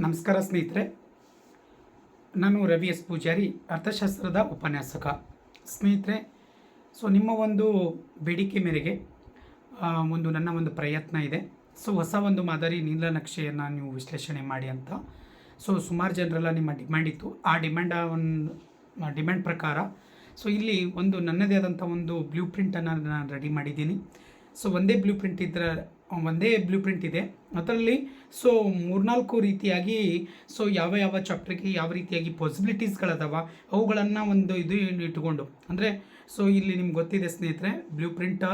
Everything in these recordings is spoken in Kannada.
ನಮಸ್ಕಾರ ಸ್ನೇಹಿತರೆ. ನಾನು ರವಿ ಎಸ್ ಪೂಜಾರಿ, ಅರ್ಥಶಾಸ್ತ್ರದ ಉಪನ್ಯಾಸಕ. ಸ್ನೇಹಿತರೆ, ಸೊ ನಿಮ್ಮ ಒಂದು ಬೇಡಿಕೆ ಮೇರೆಗೆ ಒಂದು ನನ್ನ ಒಂದು ಪ್ರಯತ್ನ ಇದೆ. ಸೊ ಹೊಸ ಒಂದು ಮಾದರಿ ನೀಲನಕ್ಷೆಯನ್ನು ನೀವು ವಿಶ್ಲೇಷಣೆ ಮಾಡಿ ಅಂತ. ಸೊ ಸುಮಾರು ಜನರೆಲ್ಲ ನಿಮ್ಮ ಡಿಮ್ಯಾಂಡ್ ಇತ್ತು. ಆ ಡಿಮ್ಯಾಂಡ್ ಒಂದು ಡಿಮ್ಯಾಂಡ್ ಪ್ರಕಾರ, ಸೊ ಇಲ್ಲಿ ಒಂದು ನನ್ನದೇ ಆದಂಥ ಒಂದು ಬ್ಲೂ ಪ್ರಿಂಟನ್ನು ನಾನು ರೆಡಿ ಮಾಡಿದ್ದೀನಿ. ಸೊ ಒಂದೇ ಬ್ಲೂ ಪ್ರಿಂಟ್ ಇದ್ರ ಒಂದೇ ಬ್ಲೂ ಪ್ರಿಂಟ್ ಇದೆ. ಅದರಲ್ಲಿ ಸೊ ಮೂರ್ನಾಲ್ಕು ರೀತಿಯಾಗಿ ಸೊ ಯಾವ ಯಾವ ಚಾಪ್ಟರ್ಗೆ ಯಾವ ರೀತಿಯಾಗಿ ಪಾಸಿಬಿಲಿಟೀಸ್ಗಳದಾವ ಅವುಗಳನ್ನು ಒಂದು ಇದು ಇಟ್ಕೊಂಡು, ಅಂದರೆ ಸೊ ಇಲ್ಲಿ ನಿಮ್ಗೆ ಗೊತ್ತಿದೆ ಸ್ನೇಹಿತರೆ ಬ್ಲೂ ಪ್ರಿಂಟ್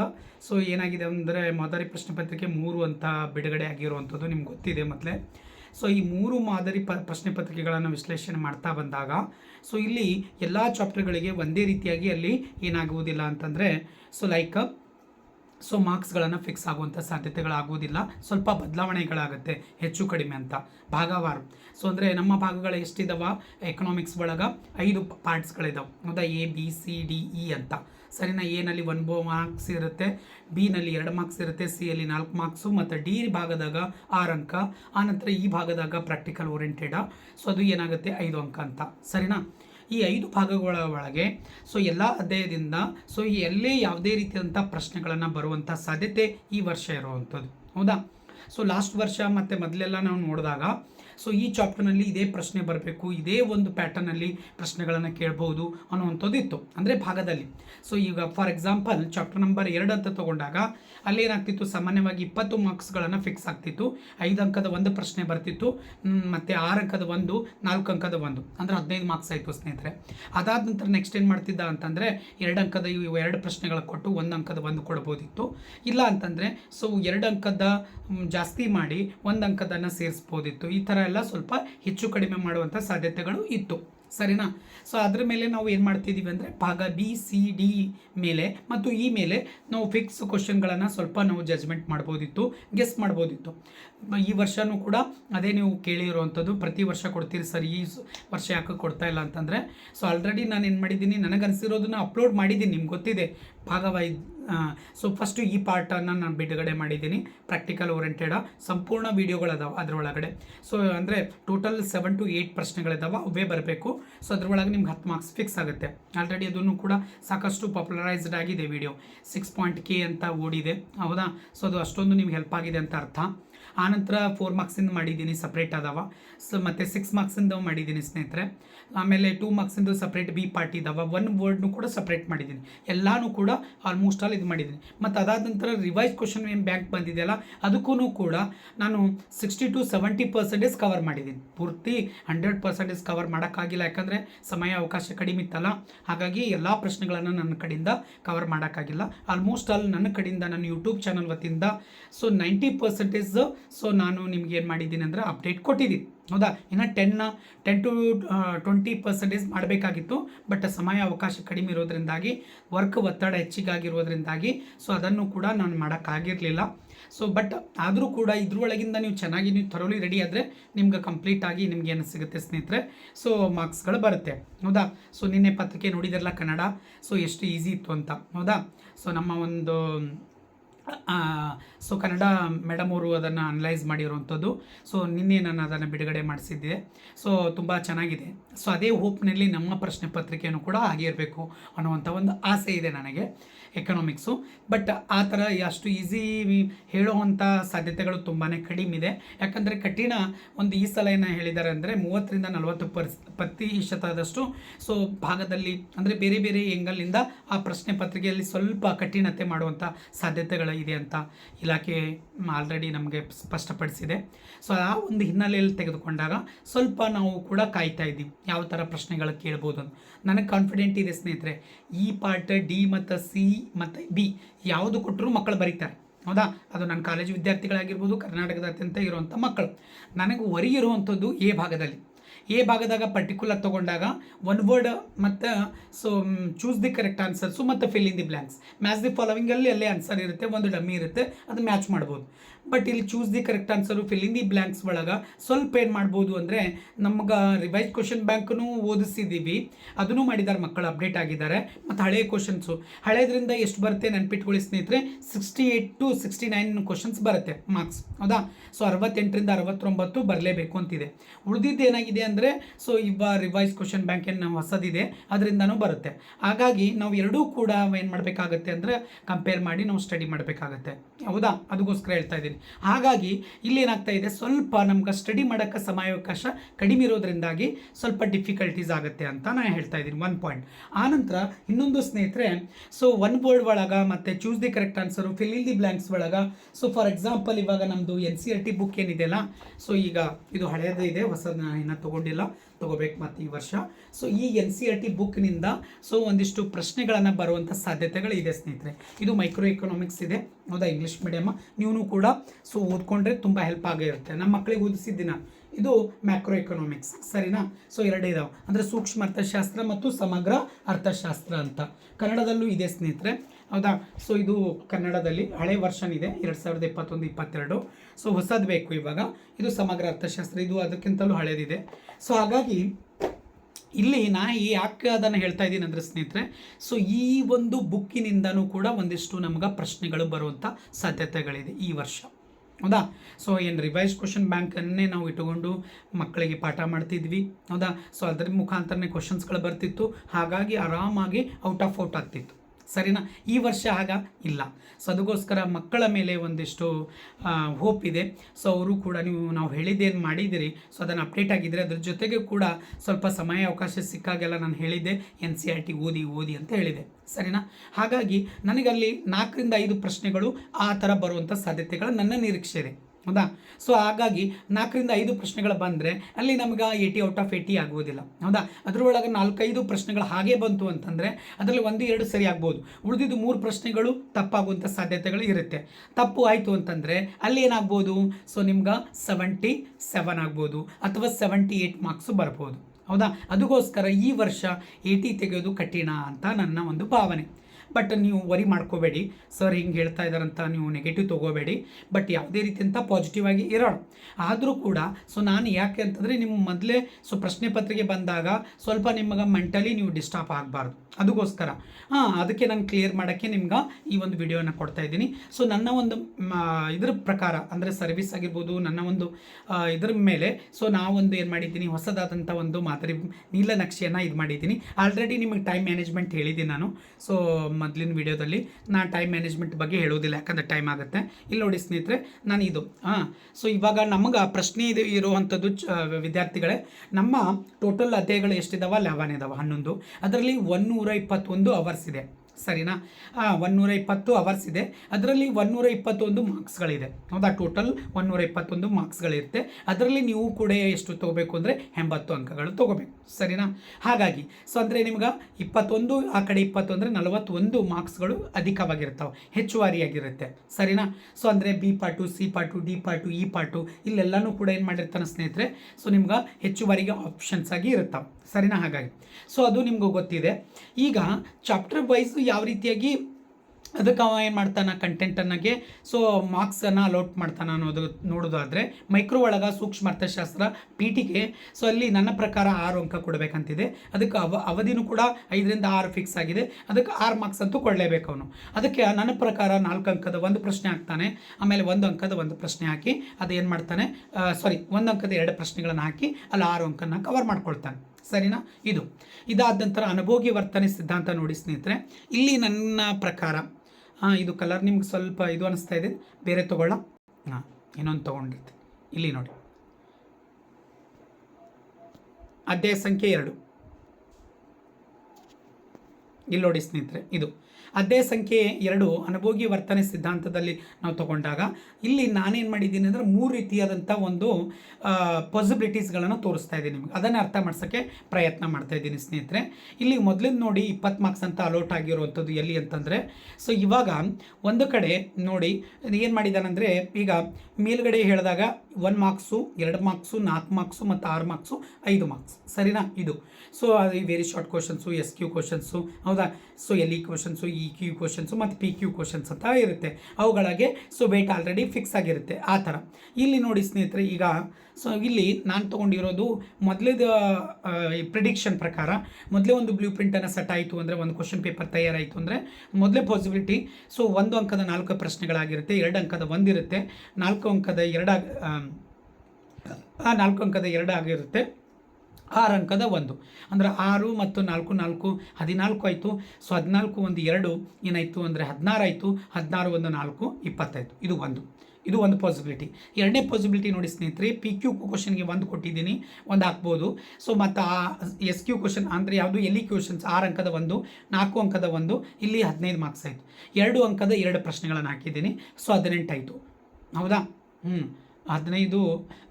ಸೊ ಏನಾಗಿದೆ ಅಂದರೆ, ಮಾದರಿ ಪ್ರಶ್ನೆ ಪತ್ರಿಕೆ ಮೂರು ಅಂತ ಬಿಡುಗಡೆ ಆಗಿರುವಂಥದ್ದು ನಿಮ್ಗೆ ಗೊತ್ತಿದೆ ಮೊದಲೇ. ಸೊ ಈ ಮೂರು ಮಾದರಿ ಪ, ಪ್ರಶ್ನೆ ಪತ್ರಿಕೆಗಳನ್ನು ವಿಶ್ಲೇಷಣೆ ಮಾಡ್ತಾ ಬಂದಾಗ ಸೊ ಇಲ್ಲಿ ಎಲ್ಲ ಚಾಪ್ಟರ್ಗಳಿಗೆ ಒಂದೇ ರೀತಿಯಾಗಿ ಅಲ್ಲಿ ಏನಾಗುವುದಿಲ್ಲ ಅಂತಂದರೆ ಸೊ ಲೈಕ್ ಸೊ ಮಾರ್ಕ್ಸ್ಗಳನ್ನು ಫಿಕ್ಸ್ ಆಗುವಂಥ ಸಾಧ್ಯತೆಗಳಾಗುವುದಿಲ್ಲ. ಸ್ವಲ್ಪ ಬದಲಾವಣೆಗಳಾಗುತ್ತೆ, ಹೆಚ್ಚು ಕಡಿಮೆ ಅಂತ. ಭಾಗವಾರು. ಸೊ ಅಂದರೆ ನಮ್ಮ ಭಾಗಗಳು ಎಷ್ಟಿದಾವ? ಎಕನಾಮಿಕ್ಸ್ ಒಳಗೆ ಐದು ಪಾರ್ಟ್ಸ್ಗಳಿದಾವೆ ಹೌದಾ A B C D E ಅಂತ. ಸರಿನಾ? ಎನಲ್ಲಿ ಒನ್ ಬೋ ಮಾರ್ಕ್ಸ್ ಇರುತ್ತೆ ಬಿನಲ್ಲಿ ಎರಡು ಮಾರ್ಕ್ಸ್ ಇರುತ್ತೆ ಸಿ ಅಲ್ಲಿ ನಾಲ್ಕು ಮಾರ್ಕ್ಸು ಮತ್ತು ಡಿ ಭಾಗದಾಗ ಆರು ಅಂಕ. ಆನಂತರ ಈ ಭಾಗದಾಗ ಪ್ರಾಕ್ಟಿಕಲ್ ಓರಿಯೆಂಟೆಡ ಸೊ ಅದು ಏನಾಗುತ್ತೆ? ಐದು ಅಂಕ ಅಂತ. ಸರಿನಾ? ಈ ಐದು ಭಾಗಗಳ ಒಳಗೆ, ಸೊ ಎಲ್ಲ ಅಧ್ಯಾಯದಿಂದ, ಸೊ ಈ ಎಲ್ಲೇ ಯಾವುದೇ ರೀತಿಯಾದಂಥ ಪ್ರಶ್ನೆಗಳನ್ನು ಬರುವಂಥ ಸಾಧ್ಯತೆ ಈ ವರ್ಷ ಇರುವಂಥದ್ದು. ಹೌದಾ? ಸೊ ಲಾಸ್ಟ್ ವರ್ಷ ಮತ್ತು ಮೊದಲೆಲ್ಲ ನಾವು ನೋಡಿದಾಗ ಸೊ ಈ ಚಾಪ್ಟರ್ನಲ್ಲಿ ಇದೇ ಪ್ರಶ್ನೆ ಬರಬೇಕು, ಇದೇ ಒಂದು ಪ್ಯಾಟರ್ನಲ್ಲಿ ಪ್ರಶ್ನೆಗಳನ್ನು ಕೇಳ್ಬೋದು ಅನ್ನುವಂಥದ್ದು ಇತ್ತು ಅಂದರೆ ಭಾಗದಲ್ಲಿ. ಸೊ ಈಗ ಫಾರ್ ಎಕ್ಸಾಂಪಲ್ ಚಾಪ್ಟರ್ ನಂಬರ್ ಎರಡು ಅಂತ ತಗೊಂಡಾಗ ಅಲ್ಲೇನಾಗ್ತಿತ್ತು? ಸಾಮಾನ್ಯವಾಗಿ ಇಪ್ಪತ್ತು ಮಾರ್ಕ್ಸ್ಗಳನ್ನು ಫಿಕ್ಸ್ ಆಗ್ತಿತ್ತು. ಐದು ಅಂಕದ ಒಂದು ಪ್ರಶ್ನೆ ಬರ್ತಿತ್ತು. ಮತ್ತೆ ಆರು ಅಂಕದ ಒಂದು, ನಾಲ್ಕು ಅಂಕದ ಒಂದು. ಅಂದರೆ ಹದಿನೈದು ಮಾರ್ಕ್ಸ್ ಆಯಿತು ಸ್ನೇಹಿತರೆ. ಅದಾದ ನಂತರ ನೆಕ್ಸ್ಟ್ ಏನು ಮಾಡ್ತಿದ್ದ ಅಂತಂದರೆ ಎರಡು ಅಂಕದ ಇವು ಎರಡು ಪ್ರಶ್ನೆಗಳ ಕೊಟ್ಟು ಒಂದು ಅಂಕದ ಒಂದು ಕೊಡ್ಬೋದಿತ್ತು. ಇಲ್ಲ ಅಂತಂದರೆ ಸೊ ಎರಡು ಅಂಕದ ಜಾಸ್ತಿ ಮಾಡಿ ಒಂದು ಅಂಕದನ್ನು ಸೇರಿಸ್ಬೋದಿತ್ತು. ಈ ಥರ ಎಲ್ಲ ಸ್ವಲ್ಪ ಹೆಚ್ಚು ಕಡಿಮೆ ಮಾಡುವಂಥ ಸಾಧ್ಯತೆಗಳು ಇತ್ತು. ಸರಿನಾ? ಸೊ ಅದ್ರ ಮೇಲೆ ನಾವು ಏನು ಮಾಡ್ತಿದ್ದೀವಿ ಅಂದರೆ ಭಾಗ ಬಿ ಸಿ ಡಿ ಮೇಲೆ ಮತ್ತು ಈ ಮೇಲೆ ನಾವು ಫಿಕ್ಸ್ ಕ್ವಶನ್ಗಳನ್ನು ಸ್ವಲ್ಪ ನಾವು ಜಜ್ಮೆಂಟ್ ಮಾಡ್ಬೋದಿತ್ತು ಗೆಸ್ ಮಾಡ್ಬೋದಿತ್ತು. ಈ ವರ್ಷವೂ ಕೂಡ ಅದೇ ನೀವು ಕೇಳಿರುವಂಥದ್ದು, ಪ್ರತಿ ವರ್ಷ ಕೊಡ್ತೀರಿ ಸರ್, ಈ ವರ್ಷ ಯಾಕೆ ಕೊಡ್ತಾ ಇಲ್ಲ ಅಂತಂದರೆ ಸೊ ಆಲ್ರೆಡಿ ನಾನು ಏನು ಮಾಡಿದ್ದೀನಿ, ನನಗನ್ಸಿರೋದನ್ನ ಅಪ್ಲೋಡ್ ಮಾಡಿದ್ದೀನಿ, ನಿಮ್ಗೆ ಗೊತ್ತಿದೆ. ಭಾಗವಾಯ್ ಸೊ ಫಸ್ಟು ಈ ಪಾರ್ಟನ್ನು ನಾನು ಬಿಡುಗಡೆ ಮಾಡಿದ್ದೀನಿ ಪ್ರಾಕ್ಟಿಕಲ್ ಓರಿಯೆಂಟೆಡ ಸಂಪೂರ್ಣ ವೀಡಿಯೋಗಳದಾವೆ ಅದರೊಳಗಡೆ. ಸೊ ಅಂದರೆ ಟೋಟಲ್ ಸೆವೆನ್ ಟು ಏಯ್ಟ್ ಪ್ರಶ್ನೆಗಳಿದಾವೆ, ಅವೇ ಬರಬೇಕು. ಸೊ ಅದರೊಳಗೆ ನಿಮ್ಗೆ ಹತ್ತು ಮಾರ್ಕ್ಸ್ ಫಿಕ್ಸ್ ಆಗುತ್ತೆ. ಆಲ್ರೆಡಿ ಅದನ್ನು ಕೂಡ ಸಾಕಷ್ಟು ಪಾಪ್ಯುಲರೈಸ್ಡ್ ಆಗಿದೆ ವಿಡಿಯೋ ಸಿಕ್ಸ್ ಪಾಯಿಂಟ್ ಕೆ ಅಂತ ಓಡಿದೆ, ಹೌದಾ? ಸೊ ಅದು ಅಷ್ಟೊಂದು ನಿಮ್ಗೆ ಹೆಲ್ಪ್ ಆಗಿದೆ ಅಂತ ಅರ್ಥ. ಆನಂತರ ಫೋರ್ ಮಾರ್ಕ್ಸಿಂದ ಮಾಡಿದ್ದೀನಿ ಸಪ್ರೇಟ್ ಅದಾವ. ಸೊ ಮತ್ತು ಸಿಕ್ಸ್ ಮಾರ್ಕ್ಸಿಂದ ಮಾಡಿದ್ದೀನಿ ಸ್ನೇಹಿತರೆ. ಆಮೇಲೆ ಟೂ ಮಾರ್ಕ್ಸಿಂದು ಸಪ್ರೇಟ್ ಬಿ ಪಾರ್ಟ್ ಇದಾವ. ಒನ್ ವರ್ಡ್ನು ಕೂಡ ಸಪ್ರೇಟ್ ಮಾಡಿದ್ದೀನಿ. ಎಲ್ಲಾನು ಕೂಡ ಆಲ್ಮೋಸ್ಟ್ ಆಲ್ ಇದು ಮಾಡಿದ್ದೀನಿ. ಮತ್ತು ಅದಾದ ನಂತರ ರಿವೈಸ್ ಕ್ವಶನ್ ಏನು ಬ್ಯಾಂಕ್ ಬಂದಿದೆಯಲ್ಲ ಅದಕ್ಕೂ ಕೂಡ ನಾನು sixty to seventy percentage cover ಮಾಡಿದ್ದೀನಿ. ಪೂರ್ತಿ ಹಂಡ್ರೆಡ್ ಪರ್ಸೆಂಟೇಜ್ ಕವರ್ ಮಾಡೋಕ್ಕಾಗಿಲ್ಲ. ಯಾಕಂದರೆ ಸಮಯ, ಅವಕಾಶ ಕಡಿಮೆ ಇತ್ತಲ್ಲ. ಹಾಗಾಗಿ ಎಲ್ಲ ಪ್ರಶ್ನೆಗಳನ್ನು ನನ್ನ ಕಡೆಯಿಂದ ಕವರ್ ಮಾಡೋಕ್ಕಾಗಿಲ್ಲ. ಆಲ್ಮೋಸ್ಟ್ ಆಲ್ ನನ್ನ ಕಡೆಯಿಂದ, ನನ್ನ ಯೂಟ್ಯೂಬ್ ಚಾನಲ್ ವತಿಯಿಂದ. ಸೊ ನೈಂಟಿ ಪರ್ಸೆಂಟೇಜ್ ಸೊ ನಾನು ನಿಮ್ಗೆ ಏನು ಮಾಡಿದ್ದೀನಿ ಅಂದರೆ ಅಪ್ಡೇಟ್ ಕೊಟ್ಟಿದ್ದೀನಿ. ಹೌದಾ? ಇನ್ನು ten ten to twenty percentage ಮಾಡಬೇಕಾಗಿತ್ತು. ಬಟ್ ಸಮಯ ಅವಕಾಶ ಕಡಿಮೆ ಇರೋದ್ರಿಂದಾಗಿ ವರ್ಕ್ ಒತ್ತಡ ಹೆಚ್ಚಿಗಾಗಿರೋದ್ರಿಂದಾಗಿ ಸೊ ಅದನ್ನು ಕೂಡ ನಾನು ಮಾಡೋಕ್ಕಾಗಿರಲಿಲ್ಲ. ಸೊ ಬಟ್ ಆದರೂ ಕೂಡ ಇದ್ರೊಳಗಿಂದ ನೀವು ಚೆನ್ನಾಗಿ ನೀವು ತರೋಲಿ ರೆಡಿ ಆದರೆ ನಿಮ್ಗೆ ಕಂಪ್ಲೀಟ್ ಆಗಿ ನಿಮ್ಗೆ ಏನು ಸಿಗುತ್ತೆ ಸ್ನೇಹಿತರೆ? ಸೊ ಮಾರ್ಕ್ಸ್ಗಳು ಬರುತ್ತೆ. ಹೌದಾ? ಸೊ ನಿನ್ನೆ ಪತ್ರಿಕೆ ನೋಡಿದಿರಲ್ಲ ಕನ್ನಡ? ಸೊ ಎಷ್ಟು ಈಸಿ ಇತ್ತು ಅಂತ. ಹೌದಾ? ಸೊ ನಮ್ಮ ಒಂದು ಸೊ ಕನ್ನಡ ಮೇಡಮ್ ಅವರು ಅದನ್ನು ಅನಲೈಸ್ ಮಾಡಿರುವಂಥದ್ದು. ಸೊ ನಿನ್ನೆ ನಾನು ಅದನ್ನು ಬಿಡುಗಡೆ ಮಾಡಿಸಿದ್ದೆ. ಸೊ ತುಂಬ ಚೆನ್ನಾಗಿದೆ. ಸೊ ಅದೇ ಹೋಪ್ನಲ್ಲಿ ನಮ್ಮ ಪ್ರಶ್ನೆ ಪತ್ರಿಕೆಯನ್ನು ಕೂಡ ಆಗಿರಬೇಕು ಅನ್ನುವಂಥ ಒಂದು ಆಸೆ ಇದೆ ನನಗೆ. ಎಕನಾಮಿಕ್ಸು ಬಟ್ ಆ ಥರ ಅಷ್ಟು ಈಸಿ ಹೇಳುವಂಥ ಸಾಧ್ಯತೆಗಳು ತುಂಬಾ ಕಡಿಮೆ ಇದೆ. ಯಾಕಂದರೆ ಕಠಿಣ ಒಂದು ಈ ಸಲ ಏನು ಹೇಳಿದ್ದಾರೆ ಅಂದರೆ ಮೂವತ್ತರಿಂದ ನಲವತ್ತು ಪರ್ಸ್ ಪ್ರತಿಶತದಷ್ಟು ಸೊ ಭಾಗದಲ್ಲಿ ಅಂದರೆ ಬೇರೆ ಬೇರೆ ಎಂಗಲ್ನಿಂದ ಆ ಪ್ರಶ್ನೆ ಪತ್ರಿಕೆಯಲ್ಲಿ ಸ್ವಲ್ಪ ಕಠಿಣತೆ ಮಾಡುವಂಥ ಸಾಧ್ಯತೆಗಳು ಇದೆ ಅಂತ ಇಲಾಖೆ ಆಲ್ರೆಡಿ ನಮಗೆ ಸ್ಪಷ್ಟಪಡಿಸಿದೆ. ಸೊ ಆ ಒಂದು ಹಿನ್ನೆಲೆಯಲ್ಲಿ ತೆಗೆದುಕೊಂಡಾಗ ಸ್ವಲ್ಪ ನಾವು ಕೂಡ ಕಾಯ್ತಾ ಇದ್ದೀವಿ. ಯಾವ ಥರ ಪ್ರಶ್ನೆಗಳು ಕೇಳ್ಬೋದು ಅಂತ. ನನಗೆ ಕಾನ್ಫಿಡೆಂಟ್ ಇದೆ ಸ್ನೇಹಿತರೆ, ಈ ಪಾರ್ಟ್ ಡಿ ಮತ್ತು ಸಿ ಮತ್ತು ಬಿ. ಯಾವುದು ಕೊಟ್ಟರು ಮಕ್ಕಳು ಬರೀತಾರೆ. ಹೌದಾ? ಅದು ನನ್ನ ಕಾಲೇಜು ವಿದ್ಯಾರ್ಥಿಗಳಾಗಿರ್ಬೋದು, ಕರ್ನಾಟಕದಾದ್ಯಂತ ಇರುವಂಥ ಮಕ್ಕಳು. ನನಗೆ ಹೊರಗೆ ಇರುವಂಥದ್ದು ಎ ಭಾಗದಲ್ಲಿ. ಎ ಭಾಗದಾಗ ಪರ್ಟಿಕ್ಯುಲರ್ ತೊಗೊಂಡಾಗ ಒನ್ ವರ್ಡ್ ಮತ್ತು so choose the correct answers ಮತ್ತು fill in the blanks match the ಫಾಲೋವಿಂಗಲ್ಲಿ ಅಲ್ಲೇ ಆನ್ಸರ್ ಇರುತ್ತೆ, ಒಂದು ಡಮ್ಮಿ ಇರುತ್ತೆ, ಅದು ಮ್ಯಾಚ್ ಮಾಡ್ಬೋದು. ಬಟ್ ಇಲ್ಲಿ choose the correct answer filling the blanks ಒಳಗೆ. ಸ್ವಲ್ಪ ಏನು ಮಾಡ್ಬೋದು ಅಂದರೆ, ನಮ್ಗೆ ರಿವೈಸ್ ಕ್ವಶನ್ ಬ್ಯಾಂಕನ್ನು ಓದಿಸಿದ್ದೀವಿ ಅದನ್ನು ಮಾಡಿದ್ದಾರೆ ಮಕ್ಕಳು ಅಪ್ಡೇಟ್ ಆಗಿದ್ದಾರೆ ಮತ್ತು ಹಳೆಯ ಕ್ವಶನ್ಸು ಹಳೆಯದ್ರಿಂದ ಎಷ್ಟು ಬರುತ್ತೆ ನೆನ್ಪಿಟ್ಕೊಳ್ಳಿ ಸ್ನೇಹಿತರೆ. Sixty eight to sixty nine questions ಬರುತ್ತೆ ಮಾರ್ಕ್ಸ್ ಹೌದಾ? ಸೊ ಅರವತ್ತೆಂಟರಿಂದ ಅರವತ್ತೊಂಬತ್ತು ಬರಲೇಬೇಕು ಅಂತಿದೆ. ಉಳಿದಿದ್ದು ಏನಾಗಿದೆ ಅಂದರೆ ಸೊ ಇವ ರಿವೈಸ್ ಕ್ವಶನ್ ಬ್ಯಾಂಕ್ ಏನು ಹೊಸದಿದೆ. ಅದರಿಂದನೂ ಬರುತ್ತೆ. ಹಾಗಾಗಿ ನಾವು ಎರಡೂ ಕೂಡ ಏನು ಮಾಡಬೇಕಾಗತ್ತೆ ಅಂದರೆ ಕಂಪೇರ್ ಮಾಡಿ ನಾವು ಸ್ಟಡಿ ಮಾಡಬೇಕಾಗತ್ತೆ. ಹೌದಾ? ಅದಕ್ಕೋಸ್ಕರ ಹೇಳ್ತಾ ಇದ್ದೀನಿ. ಹಾಗಾಗಿ ಇಲ್ಲೇನಾಗ್ತಾ ಇದೆ, ಸ್ವಲ್ಪ ನಮ್ಗೆ ಸ್ಟಡಿ ಮಾಡೋಕ್ಕೆ ಸಮಯಾವಕಾಶ ಕಡಿಮೆ ಇರೋದ್ರಿಂದಾಗಿ ಸ್ವಲ್ಪ ಡಿಫಿಕಲ್ಟೀಸ್ ಆಗುತ್ತೆ ಅಂತ ನಾನು ಹೇಳ್ತಾ ಇದ್ದೀನಿ ಒನ್ ಪಾಯಿಂಟ್ ಆನಂತರ ಇನ್ನೊಂದು ಸ್ನೇಹಿತರೆ ಸೊ ಒನ್ ವರ್ಡ್ ಒಳಗೆ ಮತ್ತು choose the correct answer fill in the blanks ಒಳಗೆ. ಸೊ ಫಾರ್ ಎಕ್ಸಾಂಪಲ್ ಇವಾಗ ನಮ್ಮದು N C R T book ಏನಿದೆಯಲ್ಲ ಸೊ ಈಗ ಇದು ಹಳೆಯದೇ ಇದೆ, ಹೊಸದನ್ನ ಇನ್ನೂ ತೊಗೊಂಡಿಲ್ಲ. ತೊಗೋಬೇಕು ಮತ್ತು ಈ ವರ್ಷ. ಸೊ ಈ ಎನ್ ಸಿ ಆರ್ ಟಿ ಬುಕ್ನಿಂದ ಸೊ ಒಂದಿಷ್ಟು ಪ್ರಶ್ನೆಗಳನ್ನು ಬರುವಂಥ ಸಾಧ್ಯತೆಗಳು ಇದೆ ಸ್ನೇಹಿತರೆ. ಇದು ಮೈಕ್ರೋ ಎಕನಾಮಿಕ್ಸ್ ಇದೆ. ಹೌದಾ ಇಂಗ್ಲೀಷ್ ಮೀಡಿಯಮ್ಮ ನೀವು ಕೂಡ ಸೊ ಓದ್ಕೊಂಡ್ರೆ ತುಂಬ ಹೆಲ್ಪ್ ಆಗಿರುತ್ತೆ ನಮ್ಮ ಮಕ್ಕಳಿಗೆ ಓದಿಸಿದ್ದಿನ? ಇದು ಮ್ಯಾಕ್ರೋ ಎಕನಾಮಿಕ್ಸ್ ಸರಿನಾ? ಸೊ ಎರಡೇ ಇದಾವೆ. ಅಂದರೆ ಸೂಕ್ಷ್ಮ ಅರ್ಥಶಾಸ್ತ್ರ ಮತ್ತು ಸಮಗ್ರ ಅರ್ಥಶಾಸ್ತ್ರ ಅಂತ. ಕನ್ನಡದಲ್ಲೂ ಇದೆ ಸ್ನೇಹಿತರೆ. ಹೌದಾ? ಸೊ ಇದು ಕನ್ನಡದಲ್ಲಿ ಹಳೆ ವರ್ಷನ್ ಇದೆ. ಎರಡು ಸಾವಿರದ ಇಪ್ಪತ್ತೊಂದು, ಇಪ್ಪತ್ತೆರಡು. ಸೊ ಹೊಸದು ಬೇಕು ಇವಾಗ. ಇದು ಸಮಗ್ರ ಅರ್ಥಶಾಸ್ತ್ರ, ಇದು ಅದಕ್ಕಿಂತಲೂ ಹಳೇದಿದೆ. ಸೊ ಹಾಗಾಗಿ ಇಲ್ಲಿ ನಾ ಈ ಯಾಕೆ ಅದನ್ನು ಹೇಳ್ತಾ ಇದ್ದೀನಿ ಅಂದರೆ ಸ್ನೇಹಿತರೆ, ಸೊ ಈ ಒಂದು ಬುಕ್ಕಿನಿಂದನೂ ಕೂಡ ಒಂದಿಷ್ಟು ನಮ್ಗೆ ಪ್ರಶ್ನೆಗಳು ಬರುವಂಥ ಸಾಧ್ಯತೆಗಳಿದೆ ಈ ವರ್ಷ. ಹೌದಾ? ಸೊ ಏನು ರಿವೈಸ್ ಕ್ವಶನ್ ಬ್ಯಾಂಕನ್ನೇ ನಾವು ಇಟ್ಟುಕೊಂಡು ಮಕ್ಕಳಿಗೆ ಪಾಠ ಮಾಡ್ತಿದ್ವಿ. ಹೌದಾ? ಸೊ ಅದರ ಮುಖಾಂತರನೇ ಕ್ವಶನ್ಸ್ಗಳು ಬರ್ತಿತ್ತು. ಹಾಗಾಗಿ ಆರಾಮಾಗಿ ಔಟ್ ಆಫ್ ಔಟ್ ಆಗ್ತಿತ್ತು. ಸರಿನಾ? ಈ ವರ್ಷ ಆಗ ಇಲ್ಲ. ಸೊ ಅದಕ್ಕೋಸ್ಕರ ಮಕ್ಕಳ ಮೇಲೆ ಒಂದಿಷ್ಟು ಹೋಪ್ ಇದೆ. ಸೊ ಅವರು ಕೂಡ ನೀವು, ನಾವು ಹೇಳಿದ್ದೇನು ಮಾಡಿದಿರಿ ಸೊ ಅದನ್ನು ಅಪ್ಡೇಟ್ ಆಗಿದ್ದರೆ ಅದ್ರ ಜೊತೆಗೆ ಕೂಡ ಸ್ವಲ್ಪ ಸಮಯ ಅವಕಾಶ ಸಿಕ್ಕಾಗೆಲ್ಲ ನಾನು ಹೇಳಿದ್ದೆ. ಎನ್ ಸಿ ಆರ್ ಟಿ ಓದಿ ಓದಿ ಅಂತ ಹೇಳಿದೆ. ಸರಿನಾ? ಹಾಗಾಗಿ ನನಗಲ್ಲಿ ನಾಲ್ಕರಿಂದ ಐದು ಪ್ರಶ್ನೆಗಳು ಆ ಥರ ಬರುವಂಥ ಸಾಧ್ಯತೆಗಳು ನನ್ನ ನಿರೀಕ್ಷೆ ಇದೆ. ಹೌದಾ? ಸೊ ಹಾಗಾಗಿ ನಾಲ್ಕರಿಂದ ಐದು ಪ್ರಶ್ನೆಗಳು ಬಂದರೆ ಅಲ್ಲಿ ನಮ್ಗೆ ಏಯ್ಟಿ ಔಟ್ ಆಫ್ ಏಯ್ಟಿ ಆಗುವುದಿಲ್ಲ. ಹೌದಾ? ಅದರೊಳಗೆ ನಾಲ್ಕೈದು ಪ್ರಶ್ನೆಗಳು ಹಾಗೆ ಬಂತು ಅಂತಂದರೆ ಅದರಲ್ಲಿ ಒಂದು ಎರಡು ಸರಿ ಆಗ್ಬೋದು. ಉಳಿದಿದ್ದು ಮೂರು ಪ್ರಶ್ನೆಗಳು ತಪ್ಪಾಗುವಂಥ ಸಾಧ್ಯತೆಗಳು ಇರುತ್ತೆ. ತಪ್ಪು ಆಯಿತು ಅಂತಂದರೆ ಅಲ್ಲಿ ಏನಾಗ್ಬೋದು? ಸೊ ನಿಮ್ಗೆ ಸೆವೆಂಟಿ ಸೆವೆನ್ ಆಗ್ಬೋದು ಅಥವಾ ಸೆವೆಂಟಿ ಏಯ್ಟ್ ಮಾರ್ಕ್ಸು ಬರ್ಬೋದು. ಹೌದಾ? ಅದಕ್ಕೋಸ್ಕರ ಈ ವರ್ಷ ಏಯ್ಟಿ ತೆಗೆಯೋದು ಕಠಿಣ ಅಂತ ನನ್ನ ಒಂದು ಭಾವನೆ. ಬಟ್ ನೀವು ವರಿ ಮಾಡ್ಕೋಬೇಡಿ. ಸರ್ ಹಿಂಗೆ ಹೇಳ್ತಾ ಇದ್ದಾರಂತ ನೀವು ನೆಗೆಟಿವ್ ತೊಗೋಬೇಡಿ. ಬಟ್ ಯಾವುದೇ ರೀತಿಯಂಥ ಪಾಸಿಟಿವ್ ಆಗಿ ಇರೋಣ ಆದರೂ ಕೂಡ ಸೊ ನಾನು ಯಾಕೆ ಅಂತಂದರೆ ನಿಮ್ಮ ಮೊದಲೇ ಸೊ ಪ್ರಶ್ನೆ ಪತ್ರಿಕೆ ಬಂದಾಗ ಸ್ವಲ್ಪ ನಿಮಗೆ ಮೆಂಟಲಿ ನೀವು ಡಿಸ್ಟರ್ಬ್ ಆಗಬಾರ್ದು. ಅದಕ್ಕೋಸ್ಕರ ಹಾಂ, ಅದಕ್ಕೆ ನಾನು ಕ್ಲಿಯರ್ ಮಾಡೋಕ್ಕೆ ನಿಮ್ಗೆ ಈ ಒಂದು ವಿಡಿಯೋನ ಕೊಡ್ತಾ ಇದ್ದೀನಿ. ಸೊ ನನ್ನ ಒಂದು ಇದ್ರ ಪ್ರಕಾರ, ಅಂದರೆ ಸರ್ವಿಸ್ ಆಗಿರ್ಬೋದು, ನನ್ನ ಒಂದು ಇದ್ರ ಮೇಲೆ ಸೊ ನಾವೊಂದು ಏನು ಮಾಡಿದ್ದೀನಿ ಹೊಸದಾದಂಥ ಒಂದು ಮಾದರಿ, ನೀಲನಕ್ಷೆಯನ್ನು ಇದು ಮಾಡಿದ್ದೀನಿ. ಆಲ್ರೆಡಿ ನಿಮಗೆ ಟೈಮ್ ಮ್ಯಾನೇಜ್ಮೆಂಟ್ ಹೇಳಿದ್ದೀನಿ ನಾನು. ಸೊ ಮೊದಲಿನ ವಿಡಿಯೋದಲ್ಲಿ ನಾನು ಟೈಮ್ ಮ್ಯಾನೇಜ್ಮೆಂಟ್ ಬಗ್ಗೆ ಹೇಳೋದಿಲ್ಲ ಯಾಕಂದರೆ ಟೈಮ್ ಆಗುತ್ತೆ. ಇಲ್ಲಿ ನೋಡಿ ಸ್ನೇಹಿತರೆ, ನಾನು ಇದು, ಹಾಂ. ಸೊ ಇವಾಗ ನಮಗೆ ಪ್ರಶ್ನೆ ಇದು ಇರುವಂಥದ್ದು ವಿದ್ಯಾರ್ಥಿಗಳೇ, ನಮ್ಮ ಟೋಟಲ್ ಅಧ್ಯಾಯಗಳು ಎಷ್ಟಿದಾವ? ಲೆವೆನ್ ಇದಾವೆ, ಹನ್ನೊಂದು. ಅದರಲ್ಲಿ ಒನ್ನೂರ ಇಪ್ಪತ್ತೊಂದು ಅವರ್ಸ್ ಇದೆ. ಸರಿನಾ? ಒನ್ನೂರ ಇಪ್ಪತ್ತು ಅವರ್ಸ್ ಇದೆ. ಅದರಲ್ಲಿ ಒನ್ನೂರ ಇಪ್ಪತ್ತೊಂದು ಮಾರ್ಕ್ಸ್ಗಳಿದೆ ಹೌದಾ? ಟೋಟಲ್ ಒನ್ನೂರ ಇಪ್ಪತ್ತೊಂದು ಮಾರ್ಕ್ಸ್ಗಳಿರುತ್ತೆ ಅದರಲ್ಲಿ ನೀವು ಕೂಡ ಎಷ್ಟು ತೊಗೋಬೇಕು ಅಂದರೆ ಎಂಬತ್ತು ಅಂಕಗಳು ತೊಗೋಬೇಕು. ಸರಿನಾ? ಹಾಗಾಗಿ ಸೊ ಅಂದರೆ ನಿಮ್ಗೆ ಇಪ್ಪತ್ತೊಂದು, ಆ ಕಡೆ ಇಪ್ಪತ್ತು ಅಂದರೆ ನಲವತ್ತೊಂದು ಮಾರ್ಕ್ಸ್ಗಳು ಅಧಿಕವಾಗಿರ್ತಾವೆ. ಹೆಚ್ಚುವರಿಯಾಗಿರುತ್ತೆ. ಸರಿನಾ? ಸೊ ಅಂದರೆ B part C part D part E part ಇಲ್ಲೆಲ್ಲನೂ ಕೂಡ ಏನು ಮಾಡಿರ್ತಾನೆ ಸ್ನೇಹಿತರೆ? ಸೊ ನಿಮ್ಗೆ ಹೆಚ್ಚುವರಿಗೆ ಆಪ್ಷನ್ಸ್ ಆಗಿ ಇರ್ತಾವೆ. ಸರಿನಾ? ಹಾಗಾಗಿ. ಸೊ ಅದು ನಿಮ್ಗೆ ಗೊತ್ತಿದೆ. ಈಗ ಚಾಪ್ಟರ್ ವೈಸ್ ಯಾವ ರೀತಿಯಾಗಿ ಅದಕ್ಕೆ ಅವ ಏನು ಮಾಡ್ತಾನೆ ಕಂಟೆಂಟನ್ನಾಗೆ ಸೊ ಮಾರ್ಕ್ಸನ್ನು ಅಲೌಟ್ ಮಾಡ್ತಾನೆ ಅನ್ನೋದು ನೋಡೋದಾದರೆ ಮೈಕ್ರೋ ಒಳಗೆ ಸೂಕ್ಷ್ಮ ಅರ್ಥಶಾಸ್ತ್ರ ಪಿ ಟಿಗೆ ಸೊ ಅಲ್ಲಿ ನನ್ನ ಪ್ರಕಾರ ಆರು ಅಂಕ ಕೊಡಬೇಕಂತಿದೆ. ಅದಕ್ಕೆ ಅವ, ಅವಧಿನೂ ಕೂಡ ಐದರಿಂದ ಆರು ಫಿಕ್ಸ್ ಆಗಿದೆ. ಅದಕ್ಕೆ ಆರು ಮಾರ್ಕ್ಸ್ ಅಂತೂ ಕೊಡಲೇಬೇಕು ಅವನು. ಅದಕ್ಕೆ ನನ್ನ ಪ್ರಕಾರ ನಾಲ್ಕು ಅಂಕದ ಒಂದು ಪ್ರಶ್ನೆ ಹಾಕ್ತಾನೆ. ಆಮೇಲೆ ಒಂದು ಅಂಕದ ಒಂದು ಪ್ರಶ್ನೆ ಹಾಕಿ, ಅದೇನು ಮಾಡ್ತಾನೆ ಸಾರಿ ಒಂದು ಅಂಕದ ಎರಡು ಪ್ರಶ್ನೆಗಳನ್ನು ಹಾಕಿ, ಅಲ್ಲಿ ಆರು ಅಂಕನ ಕವರ್ ಮಾಡ್ಕೊಳ್ತಾನೆ. ಸರಿನಾ? ಇದು. ಇದಾದ ನಂತರ ಅನುಭೋಗಿ ವರ್ತನೆ ಸಿದ್ಧಾಂತ ನೋಡಿ ಸ್ನೇಹಿತರೆ. ಇಲ್ಲಿ ನನ್ನ ಪ್ರಕಾರ ಹಾಂ ಇದು ಕಲರ್ ನಿಮ್ಗೆ ಸ್ವಲ್ಪ ಇದು ಅನಿಸ್ತಾ ಇದೆ. ಬೇರೆ ತೊಗೊಳ್ಳ. ಹಾಂ ಇನ್ನೊಂದು ತೊಗೊಂಡಿರ್ತೀನಿ. ಇಲ್ಲಿ ನೋಡಿ. ಅಧ್ಯಾಯ ಸಂಖ್ಯೆ ಎರಡು. ಇಲ್ಲಿ ನೋಡಿ ಸ್ನೇಹಿತರೆ, ಇದು. ಅದೇ ಸಂಖ್ಯೆ ಎರಡು, ಅನುಭೋಗಿ ವರ್ತನೆ ಸಿದ್ಧಾಂತದಲ್ಲಿ ನಾವು ತಗೊಂಡಾಗ ಇಲ್ಲಿ ನಾನೇನು ಮಾಡಿದ್ದೀನಿ ಅಂದರೆ ಮೂರು ರೀತಿಯಾದಂಥ ಒಂದು ಪಾಸಿಬಿಲಿಟೀಸ್ಗಳನ್ನು ತೋರಿಸ್ತಾ ಇದ್ದೀನಿ ನಿಮಗೆ. ಅದನ್ನು ಅರ್ಥ ಮಾಡ್ಸೋಕ್ಕೆ ಪ್ರಯತ್ನ ಮಾಡ್ತಾ ಇದ್ದೀನಿ ಸ್ನೇಹಿತರೆ. ಇಲ್ಲಿ ಮೊದಲಿಂದ ನೋಡಿ ಇಪ್ಪತ್ತು ಮಾರ್ಕ್ಸ್ ಅಂತ ಅಲೋಟ್ ಆಗಿರುವಂಥದ್ದು ಎಲ್ಲಿ ಅಂತಂದರೆ ಸೊ ಇವಾಗ ಒಂದು ಕಡೆ ನೋಡಿ ಏನು ಮಾಡಿದ್ದಾನಂದರೆ ಈಗ ಮೇಲ್ಗಡೆ ಹೇಳಿದಾಗ ಒನ್ ಮಾರ್ಕ್ಸು ಎರಡು ಮಾರ್ಕ್ಸು ನಾಲ್ಕು ಮಾರ್ಕ್ಸು ಮತ್ತು ಆರು ಮಾರ್ಕ್ಸು ಐದು ಮಾರ್ಕ್ಸ್ ಸರಿನಾ? ಇದು. ಸೊ ಅದು very short questions S Q questions so L E questions E Q questions ಮತ್ತು ಪಿ ಕ್ಯೂ ಕ್ವಶನ್ಸ್ ಅಂತ ಇರುತ್ತೆ. ಅವುಗಳಿಗೆ ಸೊ ವೇಟ್ ಆಲ್ರೆಡಿ ಫಿಕ್ಸ್ ಆಗಿರುತ್ತೆ. ಆ ಥರ. ಇಲ್ಲಿ ನೋಡಿ ಸ್ನೇಹಿತರೆ, ಈಗ ಸೊ ಇಲ್ಲಿ ನಾನು ತೊಗೊಂಡಿರೋದು ಮೊದಲೇದ ಪ್ರಿಡಿಕ್ಷನ್ ಪ್ರಕಾರ, ಮೊದಲೇ ಒಂದು ಬ್ಲೂ ಪ್ರಿಂಟನ್ನು ಸೆಟ್ ಆಯಿತು ಅಂದರೆ, ಒಂದು ಕ್ವಶನ್ ಪೇಪರ್ ತಯಾರಾಯಿತು ಅಂದರೆ, ಮೊದಲೇ ಪಾಸಿಬಿಲಿಟಿ ಸೊ ಒಂದು ಅಂಕದ ನಾಲ್ಕು ಪ್ರಶ್ನೆಗಳಾಗಿರುತ್ತೆ, ಎರಡು ಅಂಕದ ಒಂದಿರುತ್ತೆ, ನಾಲ್ಕು ಅಂಕದ ಎರಡು ನಾಲ್ಕು ಅಂಕದ ಎರಡು ಆಗಿರುತ್ತೆ. ಆರು ಅಂಕದ ಒಂದು. ಅಂದರೆ ಆರು ಮತ್ತು ನಾಲ್ಕು ನಾಲ್ಕು, ಹದಿನಾಲ್ಕು ಆಯಿತು. ಸೊ ಹದಿನಾಲ್ಕು ಒಂದು ಎರಡು, ಏನಾಯಿತು ಅಂದರೆ ಹದಿನಾರು ಆಯಿತು. ಹದಿನಾರು ಒಂದು ನಾಲ್ಕು, ಇಪ್ಪತ್ತಾಯಿತು. ಇದು ಒಂದು. ಇದು ಒಂದು ಪಾಸಿಬಿಲಿಟಿ ಎರಡನೇ ಪಾಸಿಬಿಲಿಟಿ ನೋಡಿ ಸ್ನೇಹಿತರೆ ಪಿ ಕ್ಯೂ ಕ್ವಶನ್ಗೆ ಒಂದು ಕೊಟ್ಟಿದ್ದೀನಿ. ಒಂದು ಹಾಕ್ಬೋದು. ಸೊ ಮತ್ತು ಆ ಎಸ್ ಕ್ಯೂ ಕ್ವಶನ್ ಅಂದರೆ ಯಾವುದು? ಎಲ್ಲಿ ಕ್ವಶನ್ಸ್ ಆರು ಅಂಕದ ಒಂದು, ನಾಲ್ಕು ಅಂಕದ ಒಂದು, ಇಲ್ಲಿ ಹದಿನೈದು ಮಾರ್ಕ್ಸ್ ಆಯಿತು. ಎರಡು ಅಂಕದ ಎರಡು ಪ್ರಶ್ನೆಗಳನ್ನು ಹಾಕಿದ್ದೀನಿ. ಸೊ ಹದಿನೆಂಟಾಯಿತು ಹೌದಾ? ಹ್ಞೂ ಹದಿನೈದು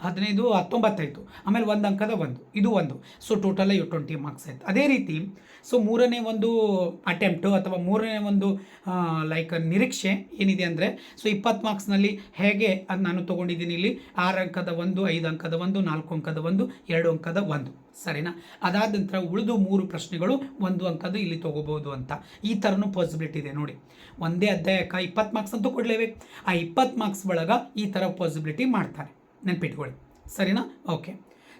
ಹದಿನೈದು, ಹತ್ತೊಂಬತ್ತಾಯಿತು. ಆಮೇಲೆ ಒಂದು ಅಂಕದ ಒಂದು, ಇದು ಒಂದು. ಸೊ ಟೋಟಲ್ ಟ್ವೆಂಟಿ ಮಾರ್ಕ್ಸ್ ಆಯಿತು. ಅದೇ ರೀತಿ ಸೊ ಮೂರನೇ ಒಂದು ಅಟೆಂಪ್ಟು ಅಥವಾ ಮೂರನೇ ಒಂದು ಲೈಕ್ ನಿರೀಕ್ಷೆ ಏನಿದೆ ಅಂದರೆ ಸೊ ಇಪ್ಪತ್ತು ಮಾರ್ಕ್ಸ್ನಲ್ಲಿ ಹೇಗೆ ಅದು ನಾನು ತೊಗೊಂಡಿದ್ದೀನಿ ಇಲ್ಲಿ? ಆರು ಅಂಕದ ಒಂದು, ಐದು ಅಂಕದ ಒಂದು, ನಾಲ್ಕು ಅಂಕದ ಒಂದು, ಎರಡು ಅಂಕದ ಒಂದು. ಸರಿನಾ? ಅದಾದ ನಂತರ ಉಳಿದು ಮೂರು ಪ್ರಶ್ನೆಗಳು, ಒಂದು ಅಂಕದ್ದು ಇಲ್ಲಿ ತೊಗೋಬೋದು ಅಂತ. ಈ ಥರನೂ ಪಾಸಿಬಿಲಿಟಿ ಇದೆ ನೋಡಿ. ಒಂದೇ ಅಧ್ಯಾಯಕ್ಕೆ ಇಪ್ಪತ್ತು ಮಾರ್ಕ್ಸ್ ಅಂತೂ ಕೊಡಲೇಬೇಕು ಆ ಇಪ್ಪತ್ತು ಮಾರ್ಕ್ಸ್ ಒಳಗೆ ಈ ಥರ ಪಾಸಿಬಿಲಿಟಿ ಮಾಡ್ತಾರೆ. ನೆನ್ಪಿಟ್ಕೊಳ್ಳಿ. ಸರಿನಾ? ಓಕೆ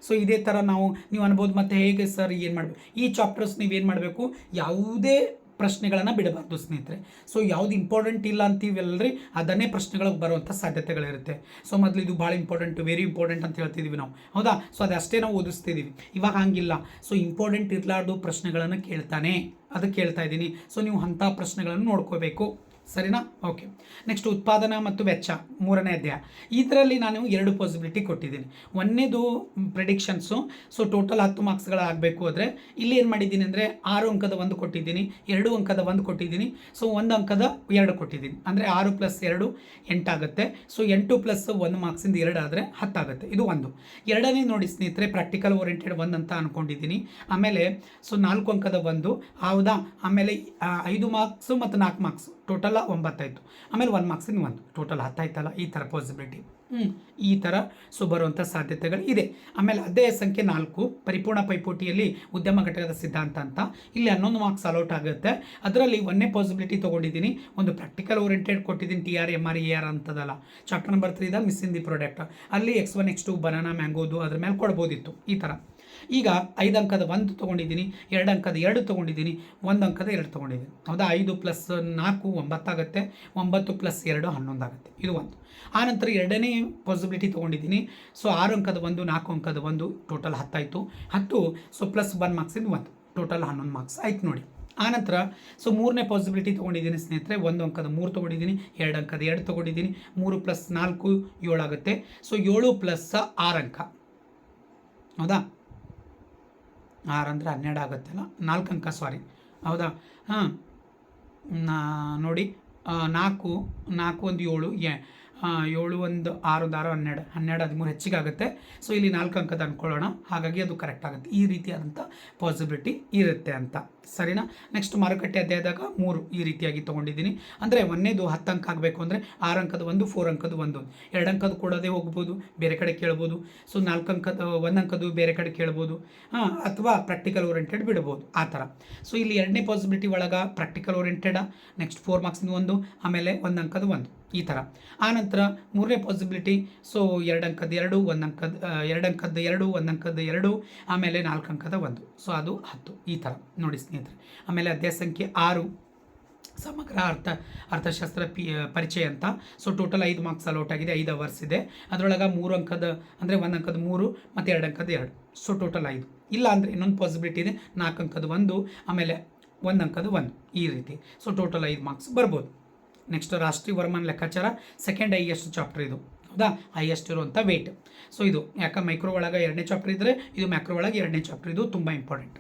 ಸೊ ಇದೇ ಥರ ನಾವು, ನೀವು ಅನ್ಬೋದು ಮತ್ತೆ ಹೇಗೆ ಸರ್ ಏನು ಮಾಡಬೇಕು? ಈ ಚಾಪ್ಟರ್ಸ್ ನೀವೇನು ಮಾಡಬೇಕು? ಯಾವುದೇ ಪ್ರಶ್ನೆಗಳನ್ನು ಬಿಡಬಾರ್ದು ಸ್ನೇಹಿತರೆ. ಸೊ ಯಾವುದು ಇಂಪಾರ್ಟೆಂಟ್ ಇಲ್ಲ ಅಂತೀವಲ್ರಿ, ಅದನ್ನೇ ಪ್ರಶ್ನೆಗಳಿಗೆ ಬರುವಂಥ ಸಾಧ್ಯತೆಗಳಿರುತ್ತೆ. ಸೊ ಮೊದಲು ಇದು ಭಾಳ ಇಂಪಾರ್ಟೆಂಟ್ ವೆರಿ ಇಂಪಾರ್ಟೆಂಟ್ ಅಂತ ಹೇಳ್ತಿದ್ದೀವಿ ನಾವು. ಹೌದಾ? ಸೊ ಅದಷ್ಟೇ ನಾವು ಓದಿಸ್ತಿದ್ದೀವಿ ಇವಾಗ ಹಂಗಿಲ್ಲ. ಸೊ ಇಂಪಾರ್ಟೆಂಟ್ ಇರಲಾರ್ದು ಪ್ರಶ್ನೆಗಳನ್ನು ಕೇಳ್ತಾನೆ. ಅದಕ್ಕೆ ಕೇಳ್ತಾ ಇದ್ದೀನಿ. ಸೊ ನೀವು ಅಂಥ ಪ್ರಶ್ನೆಗಳನ್ನು ನೋಡ್ಕೋಬೇಕು. ಸರಿನಾ? ಓಕೆ. ನೆಕ್ಸ್ಟ್ ಉತ್ಪಾದನಾ ಮತ್ತು ವೆಚ್ಚ, ಮೂರನೇ ಅಧ್ಯಾಯ. ಇದರಲ್ಲಿ ನಾನು ಎರಡು ಪಾಸಿಬಿಲಿಟಿ ಕೊಟ್ಟಿದ್ದೀನಿ. ಒಂದನೇದು ಪ್ರೆಡಿಕ್ಷನ್ಸು ಸೊ ಟೋಟಲ್ ಹತ್ತು ಮಾರ್ಕ್ಸ್ಗಳಾಗಬೇಕು ಆದರೆ ಇಲ್ಲಿ ಏನು ಮಾಡಿದ್ದೀನಿ ಅಂದರೆ ಆರು ಅಂಕದ ಒಂದು ಕೊಟ್ಟಿದ್ದೀನಿ, ಎರಡು ಅಂಕದ ಒಂದು ಕೊಟ್ಟಿದ್ದೀನಿ ಸೊ ಒಂದು ಅಂಕದ ಎರಡು ಕೊಟ್ಟಿದ್ದೀನಿ. ಅಂದರೆ ಆರು ಪ್ಲಸ್ ಎರಡು ಎಂಟಾಗುತ್ತೆ ಸೊ ಎಂಟು ಪ್ಲಸ್ ಒಂದು ಮಾರ್ಕ್ಸಿಂದ ಎರಡು ಆದರೆ ಹತ್ತಾಗುತ್ತೆ. ಇದು ಒಂದು. ಎರಡನೇ ನೋಡಿ ಸ್ನೇಹಿತರೆ ಪ್ರಾಕ್ಟಿಕಲ್ ಓರಿಯೆಂಟೆಡ್ ಒಂದು ಅಂತ ಅಂದ್ಕೊಂಡಿದ್ದೀನಿ ಆಮೇಲೆ ಸೊ ನಾಲ್ಕು ಅಂಕದ ಒಂದು, ಹೌದಾ? ಆಮೇಲೆ ಐದು ಮಾರ್ಕ್ಸು ಮತ್ತು ನಾಲ್ಕು ಮಾರ್ಕ್ಸು ಟೋಟಲ್ ಒಂಬತ್ತಾಯಿತು. ಆಮೇಲೆ ಒನ್ ಮಾರ್ಕ್ಸಿಂದ ಒಂದು. ಟೋಟಲ್ ಹತ್ತಾಯ್ತಲ್ಲ, ಈ ಥರ ಪಾಸಿಬಿಲಿಟಿ ಹ್ಞೂ ಈ ಥರ ಸೊ ಬರುವಂಥ ಸಾಧ್ಯತೆಗಳು ಇದೆ. ಆಮೇಲೆ ಅಧ್ಯಾಯ ಸಂಖ್ಯೆ ನಾಲ್ಕು, ಪರಿಪೂರ್ಣ ಪೈಪೋಟಿಯಲ್ಲಿ ಉದ್ಯಮ ಘಟಕದ ಸಿದ್ಧಾಂತ ಅಂತ. ಇಲ್ಲಿ ಹನ್ನೊಂದು ಮಾರ್ಕ್ಸ್ ಅಲೌಟ್ ಆಗುತ್ತೆ. ಅದರಲ್ಲಿ ಒಂದೇ ಪಾಸಿಬಿಲಿಟಿ ತೊಗೊಂಡಿದ್ದೀನಿ. ಒಂದು ಪ್ರಾಕ್ಟಿಕಲ್ ಓರಿಯೆಂಟೆಡ್ ಕೊಟ್ಟಿದ್ದೀನಿ T R M R A R ಅಂತದಲ್ಲ. Chapter number ತ್ರೀದ ಮಿಸ್ ಇನ್ ದಿ ಪ್ರಾಡಕ್ಟ್ ಅಲ್ಲಿ X one X two banana ಮ್ಯಾಂಗೋದು ಅದ್ರ ಮೇಲೆ ಕೊಡ್ಬೋದಿತ್ತು, ಈ ಥರ ಈಗ ಐದು ಅಂಕದ ಒಂದು ತೊಗೊಂಡಿದ್ದೀನಿ, ಎರಡು ಅಂಕದ ಎರಡು ತೊಗೊಂಡಿದ್ದೀನಿ, ಒಂದು ಅಂಕದ ಎರಡು ತೊಗೊಂಡಿದ್ದೀನಿ. ಹೌದಾ? ಐದು ಪ್ಲಸ್ ನಾಲ್ಕು ಒಂಬತ್ತಾಗುತ್ತೆ, ಒಂಬತ್ತು ಪ್ಲಸ್ ಎರಡು ಹನ್ನೊಂದು ಆಗುತ್ತೆ ಇದು ಒಂದು. ಆನಂತರ ಎರಡನೇ ಪಾಸಿಬಿಲಿಟಿ ತೊಗೊಂಡಿದ್ದೀನಿ. ಸೊ ಆರು ಅಂಕದ ಒಂದು, ನಾಲ್ಕು ಅಂಕದ ಒಂದು ಟೋಟಲ್ ಹತ್ತಾಯಿತು. ಹತ್ತು ಸೊ ಪ್ಲಸ್ ಒನ್ ಮಾರ್ಕ್ಸಿಂದ ಒಂದು. ಟೋಟಲ್ ಹನ್ನೊಂದು ಮಾರ್ಕ್ಸ್ ಆಯ್ತು ನೋಡಿ. ಆನಂತರ ಸೊ ಮೂರನೇ ಪಾಸಿಬಿಲಿಟಿ ತೊಗೊಂಡಿದ್ದೀನಿ ಸ್ನೇಹಿತರೆ, ಒಂದು ಅಂಕದ ಮೂರು ತೊಗೊಂಡಿದ್ದೀನಿ, ಎರಡು ಅಂಕದ ಎರಡು ತೊಗೊಂಡಿದ್ದೀನಿ, ಮೂರು ಪ್ಲಸ್ ನಾಲ್ಕು ಏಳಾಗುತ್ತೆ. ಸೊ ಏಳು ಪ್ಲಸ್ ಆರು ಅಂಕ. ಹೌದಾ? ಆರು ಅಂದರೆ ಹನ್ನೆರಡು ಆಗುತ್ತಲ್ಲ? ನಾಲ್ಕು ಅಂಕ ಸಾರಿ ಹೌದಾ? ಹಾಂ ನೋಡಿ ನಾಲ್ಕು ನಾಲ್ಕು ಒಂದು ಏಳು ಎ ಏಳು, ಒಂದು, ಆರು ಒಂದು, ಆರು, ಹನ್ನೆರಡು. ಹನ್ನೆರಡು, ಹದಿಮೂರು ಹೆಚ್ಚಿಗೆ ಆಗುತ್ತೆ ಸೊ ಇಲ್ಲಿ ನಾಲ್ಕು ಅಂಕದ ಅಂದ್ಕೊಳ್ಳೋಣ. ಹಾಗಾಗಿ ಅದು ಕರೆಕ್ಟ್ ಆಗುತ್ತೆ. ಈ ರೀತಿಯಾದಂಥ ಪಾಸಿಬಿಲಿಟಿ ಇರುತ್ತೆ ಅಂತ. ಸರಿನಾ? ನೆಕ್ಸ್ಟ್ ಮಾರುಕಟ್ಟೆ ಅಧ್ಯಾಯದಾಗ ಮೂರು ಈ ರೀತಿಯಾಗಿ ತೊಗೊಂಡಿದ್ದೀನಿ. ಅಂದರೆ ಒಂದೇದು ಹತ್ತು ಅಂಕ ಆಗಬೇಕು ಅಂದರೆ ಆರು ಅಂಕದ ಒಂದು, ಫೋರ್ ಅಂಕದ ಒಂದು. ಎರಡು ಅಂಕದ ಕೊಡೋದೇ ಹೋಗ್ಬೋದು. ಬೇರೆ ಕಡೆ ಕೇಳ್ಬೋದು. ಸೊ ನಾಲ್ಕು ಅಂಕದ ಒಂದು ಅಂಕದ್ದು ಬೇರೆ ಕಡೆ ಕೇಳ್ಬೋದು. ಹಾಂ, ಅಥವಾ ಪ್ರಾಕ್ಟಿಕಲ್ ಓರಿಯೆಂಟೆಡ್ ಬಿಡ್ಬೋದು. ಆ ಥರ. ಸೊ ಇಲ್ಲಿ ಎರಡನೇ ಪಾಸಿಬಿಲಿಟಿ ಒಳಗೆ ಪ್ರಾಕ್ಟಿಕಲ್ ಓರಿಯೆಂಟೆಡ ನೆಕ್ಸ್ಟ್ ಫೋರ್ ಮಾರ್ಕ್ಸಿಂದ ಒಂದು, ಆಮೇಲೆ ಒಂದು ಅಂಕದ ಒಂದು. ಈ ಥರ ಆನಂತರ ಮೂರನೇ ಪಾಸಿಬಿಲಿಟಿ ಸೊ ಎರಡು ಅಂಕದ ಎರಡು, ಒಂದು ಅಂಕದ ಎರಡು ಅಂಕದ ಎರಡು, ಒಂದು ಅಂಕದ ಎರಡು, ಆಮೇಲೆ ನಾಲ್ಕು ಅಂಕದ ಒಂದು. ಸೊ ಅದು ಹತ್ತು. ಈ ಥರ ನೋಡಿ ಸ್ನೇಹಿತರೆ. ಆಮೇಲೆ ಅಧ್ಯಾಯ ಸಂಖ್ಯೆ ಆರು. ಸಮಗ್ರ ಅರ್ಥ, ಅರ್ಥಶಾಸ್ತ್ರ ಪಿ ಪರಿಚಯ ಅಂತ. ಸೊ ಟೋಟಲ್ ಐದು ಮಾರ್ಕ್ಸ್ ಅಲೌಟ್ ಆಗಿದೆ, ಐದು ಅವರ್ಸ್ ಇದೆ. ಅದರೊಳಗೆ ಮೂರು ಅಂಕದ, ಅಂದರೆ ಒಂದು ಅಂಕದ ಮೂರು, ಮತ್ತು ಎರಡು ಅಂಕದ ಎರಡು. ಸೊ ಟೋಟಲ್ ಐದು. ಇಲ್ಲ ಅಂದರೆ ಇನ್ನೊಂದು ಪಾಸಿಬಿಲಿಟಿ ಇದೆ, ನಾಲ್ಕು ಅಂಕದ ಒಂದು, ಆಮೇಲೆ ಒಂದು ಅಂಕದ ಒಂದು. ಈ ರೀತಿ. ಸೊ ಟೋಟಲ್ ಐದು ಮಾರ್ಕ್ಸ್ ಬರ್ಬೋದು. ನೆಕ್ಸ್ಟ್ ರಾಷ್ಟ್ರೀಯ ವರ್ಮನ್ ಲೆಕ್ಕಾಚಾರ ಸೆಕೆಂಡ್ ಹೈಯೆಸ್ಟ್ ಚಾಪ್ಟರ್ ಇದು. ಹೌದಾ? ಹೈಯೆಸ್ಟ್ ಇರುವಂಥ ವೆಯ್ಟ್ ಸೊ ಇದು ಯಾಕೆ ಮೈಕ್ರೋ ಒಳಗೆ ಎರಡನೇ ಚಾಪ್ಟರ್ ಇದ್ದರೆ ಇದು ಮ್ಯಾಕ್ರೋ ಒಳಗೆ ಎರಡನೇ ಚಾಪ್ಟರ್ ಇದು ತುಂಬ ಇಂಪಾರ್ಟೆಂಟ್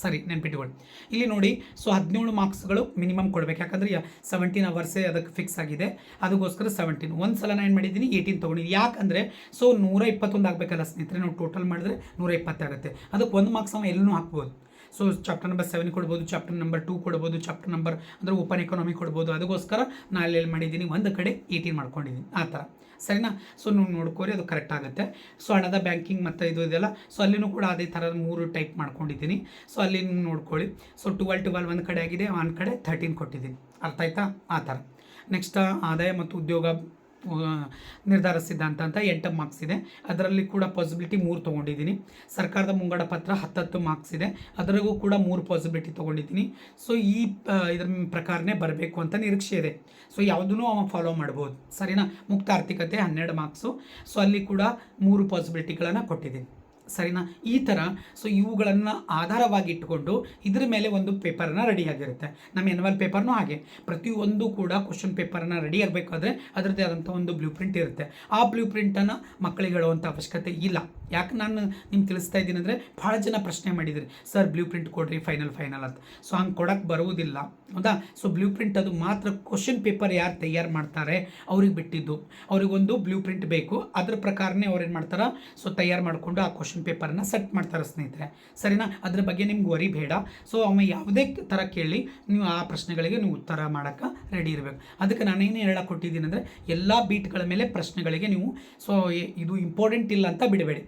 ಸರಿ, ನೆನ್ಪಿಟ್ಕೊಳ್ಳಿ. ಇಲ್ಲಿ ನೋಡಿ ಸೊ ಹದಿನೇಳು ಮಾರ್ಕ್ಸ್ಗಳು ಮಿನಿಮಮ್ ಕೊಡಬೇಕು. ಯಾಕಂದರೆ ಸೆವೆಂಟೀನ್ ಅವರ್ಸೇ ಅದಕ್ಕೆ ಫಿಕ್ಸ್ ಆಗಿದೆ. ಅದಕ್ಕೋಸ್ಕರ ಸೆವೆಂಟೀನ್ ಒಂದು ಸಲ ನಾನು ಏನು ಮಾಡಿದ್ದೀನಿ? ಏಯ್ಟೀನ್ ತೊಗೊಂಡಿದ್ದೀನಿ. ಯಾಕಂದರೆ ಸೊ ನೂರ ಇಪ್ಪತ್ತೊಂದು ಆಗಬೇಕಲ್ಲ ಸ್ನೇಹಿತರೆ. ನಾವು ಟೋಟಲ್ ಮಾಡಿದ್ರೆ ನೂರ ಇಪ್ಪತ್ತಾಗುತ್ತೆ ಅದಕ್ಕೆ ಒಂದು ಮಾರ್ಕ್ಸ್ ನಾವು ಎಲ್ಲೂ ಹಾಕ್ಬೋದು. ಸೊ ಚಾಪ್ಟರ್ ನಂಬರ್ ಸೆವೆನ್ ಕೊಡ್ಬೋದು ಚಾಪ್ಟರ್ ನಂಬರ್ ಟೂ ಕೊಡ್ಬೋದು ಚಾಪ್ಟರ್ ನಂಬರ್ ಅಂದರೆ ಓಪನ್ ಎಕಾನಮಿ ಕೊಡ್ಬೋದು. ಅದಕ್ಕೋಸ್ಕರ ನಾನು ಅಲ್ಲಿ ಮಾಡಿದ್ದೀನಿ. ಒಂದು ಕಡೆ ಏಯ್ಟೀನ್ ಮಾಡ್ಕೊಂಡಿದ್ದೀನಿ. ಆ ಥರ ಸರಿನಾ? ಸೊ ನೀವು ನೋಡ್ಕೋರಿ, ಅದು ಕರೆಕ್ಟ್ ಆಗುತ್ತೆ. ಸೊ ಹಣದ ಬ್ಯಾಂಕಿಂಗ್ ಮತ್ತು ಇದು ಇದೆಲ್ಲ ಸೊ ಅಲ್ಲಿನೂ ಕೂಡ ಅದೇ ಥರದ ಮೂರು ಟೈಪ್ ಮಾಡ್ಕೊಂಡಿದ್ದೀನಿ. ಸೊ ಅಲ್ಲಿ ನೋಡ್ಕೊಳ್ಳಿ ಸೊ ಟ್ವೆಲ್ ಟ್ವೆಲ್ ಒಂದು ಕಡೆ ಆಗಿದೆ, ಒಂದು ಕಡೆ ಥರ್ಟೀನ್ ಕೊಟ್ಟಿದ್ದೀನಿ. ಅರ್ಥ ಆಯ್ತಾ? ಆ ಥರ ನೆಕ್ಸ್ಟ್ ಆದಾಯ ಮತ್ತು ಉದ್ಯೋಗ ನಿರ್ಧಾರ ಸಿದ್ಧಾಂತ ಅಂತ ಎಂಟು ಮಾರ್ಕ್ಸ್ ಇದೆ. ಅದರಲ್ಲಿ ಕೂಡ ಪಾಸಿಬಿಲಿಟಿ ಮೂರು ತೊಗೊಂಡಿದ್ದೀನಿ. ಸರ್ಕಾರದ ಮುಂಗಡ ಪತ್ರ ಹತ್ತತ್ತು ಮಾರ್ಕ್ಸ್ ಇದೆ. ಅದರಿಗೂ ಕೂಡ ಮೂರು ಪಾಸಿಬಿಲಿಟಿ ತೊಗೊಂಡಿದ್ದೀನಿ. ಸೊ ಈ ಇದರ ಪ್ರಕಾರನೇ ಬರಬೇಕು ಅಂತ ನಿರೀಕ್ಷೆ ಇದೆ. ಸೊ ಯಾವುದನ್ನು ಅವ ಫಾಲೋ ಮಾಡ್ಬೋದು. ಸರಿನಾ? ಮುಕ್ತ ಆರ್ಥಿಕತೆ ಹನ್ನೆರಡು ಮಾರ್ಕ್ಸು ಸೊ ಅಲ್ಲಿ ಕೂಡ ಮೂರು ಪಾಸಿಬಿಲಿಟಿಗಳನ್ನು ಕೊಟ್ಟಿದ್ದೀನಿ. ಸರಿನಾ? ಈ ಥರ ಸೊ ಇವುಗಳನ್ನು ಆಧಾರವಾಗಿ ಇಟ್ಟುಕೊಂಡು ಇದ್ರ ಮೇಲೆ ಒಂದು ಪೇಪರ್ನ ರೆಡಿ ಆಗಿರುತ್ತೆ. ನಮ್ಮ ಎನ್ವಲ್ ಪೇಪರ್ನೂ ಹಾಗೆ. ಪ್ರತಿಯೊಂದು ಕೂಡ ಕ್ವಶನ್ ಪೇಪರನ್ನು ರೆಡಿ ಆಗಬೇಕಾದ್ರೆ ಅದರದ್ದೇ ಆದಂಥ ಒಂದು ಬ್ಲೂ ಪ್ರಿಂಟ್ ಇರುತ್ತೆ. ಆ ಬ್ಲೂ ಪ್ರಿಂಟನ್ನು ಮಕ್ಕಳಿಗೆ ಹೇಳುವಂಥ ಅವಶ್ಯಕತೆ ಇಲ್ಲ. ಯಾಕೆ ನಾನು ನಿಮ್ಗೆ ತಿಳಿಸ್ತಾ ಇದ್ದೀನಿ ಅಂದರೆ ಭಾಳ ಜನ ಪ್ರಶ್ನೆ ಮಾಡಿದ್ರಿ, ಸರ್ ಬ್ಲೂ ಪ್ರಿಂಟ್ ಕೊಡ್ರಿ ಫೈನಲ್ ಫೈನಲ್ ಅಂತ. ಸೊ ಹಂಗೆ ಕೊಡೋಕ್ಕೆ ಬರುವುದಿಲ್ಲ. ಹೌದಾ? ಸೊ ಬ್ಲೂ ಪ್ರಿಂಟ್ ಅದು ಮಾತ್ರ ಕ್ವಶನ್ ಪೇಪರ್ ಯಾರು ತಯಾರು ಮಾಡ್ತಾರೆ ಅವ್ರಿಗೆ ಬಿಟ್ಟಿದ್ದು. ಅವ್ರಿಗೊಂದು ಬ್ಲೂ ಪ್ರಿಂಟ್ ಬೇಕು. ಅದ್ರ ಪ್ರಕಾರನೇ ಅವ್ರು ಏನು ಮಾಡ್ತಾರೆ? ಸೊ ತಯಾರು ಮಾಡಿಕೊಂಡು ಆ ಕ್ವಶನ್ ಪೇಪರ್ನ ಸೆಟ್ ಮಾಡ್ತಾರೆ ಸ್ನೇಹಿತರೆ. ಸರಿನಾ? ಅದ್ರ ಬಗ್ಗೆ ನಿಮ್ಗೆ ವರಿ ಬೇಡ. ಸೊ ಅವ ಯಾವುದೇ ಥರ ಕೇಳಿ ನೀವು ಆ ಪ್ರಶ್ನೆಗಳಿಗೆ ನೀವು ಉತ್ತರ ಮಾಡೋಕ್ಕೆ ರೆಡಿ ಇರಬೇಕು. ಅದಕ್ಕೆ ನಾನೇನು ಹೇಳಕ್ಕೆ ಕೊಟ್ಟಿದ್ದೀನಿ ಅಂದರೆ ಎಲ್ಲ ಬೀಟ್ಗಳ ಮೇಲೆ ಪ್ರಶ್ನೆಗಳಿಗೆ ನೀವು ಸೊ ಇದು ಇಂಪಾರ್ಟೆಂಟ್ ಇಲ್ಲ ಅಂತ ಬಿಡಬೇಡಿ.